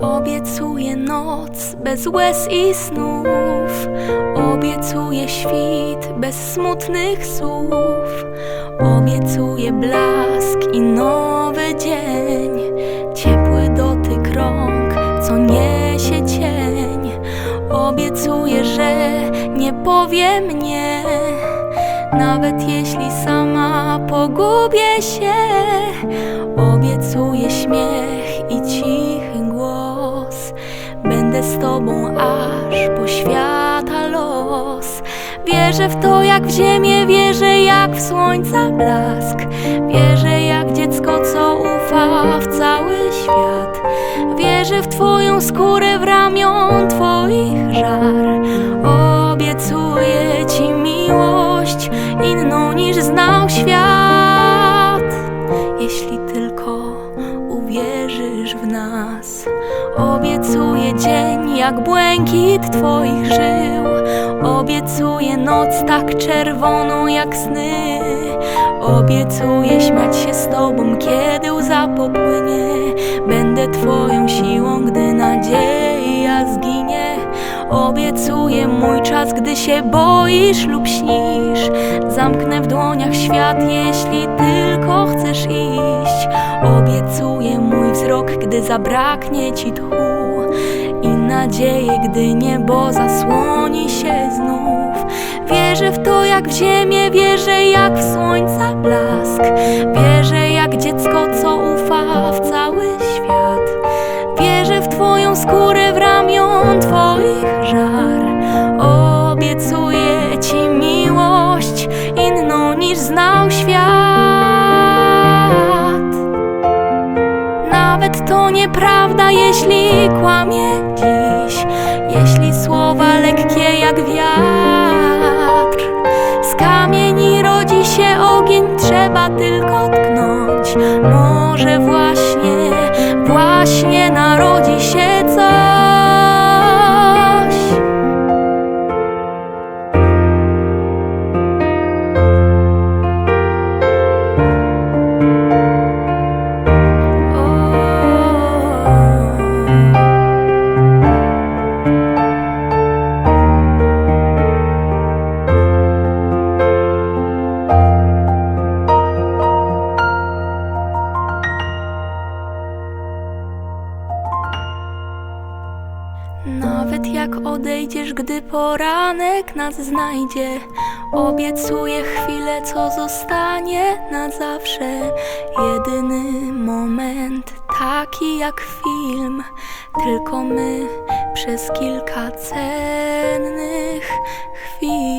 Obiecuję noc bez łez i snów. Obiecuję świt bez smutnych słów. Obiecuję blask i nowy dzień. Ciepły dotyk rąk, co niesie cień. Obiecuję, że nie powiem nie. Nawet jeśli sama pogubię się, obiecuję śmiech i cichy głos. Będę z tobą aż po świata los. Wierzę w to jak w ziemię, wierzę jak w słońca blask. Wierzę jak dziecko, co ufa w cały świat. Wierzę w twoją skórę, w nas, obiecuję dzień jak błękit twoich żył. Obiecuję noc tak czerwoną jak sny. Obiecuję śmiać się z tobą, kiedy łza popłynie. Będę twoją siłą, gdy nadzieja zginie. Obiecuję mój czas, gdy się boisz lub śnisz. Zamknę w dłoniach świat, jeśli tylko chcesz iść. Obiecuję mój wzrok, gdy zabraknie ci tchu. I nadzieję, gdy niebo zasłoni się znów. Wierzę w to jak w ziemię, wierzę jak w słońca blask. Wierzę jak dziecko, co ufa w cały świat. Wierzę w Twoją skórę, w ramion Twoich żar. Obiecuję Ci miłość inną niż znał świat. Nawet to nieprawda, jeśli kłamie dziś, jeśli słowa lekkie jak wiatr. Z kamieni rodzi się ogień, trzeba tylko tknąć. Może właśnie, właśnie narodzi się coś. Nawet jak odejdziesz, gdy poranek nas znajdzie, obiecuję chwilę, co zostanie na zawsze. Jedyny moment, taki jak film, tylko my przez kilka cennych chwil.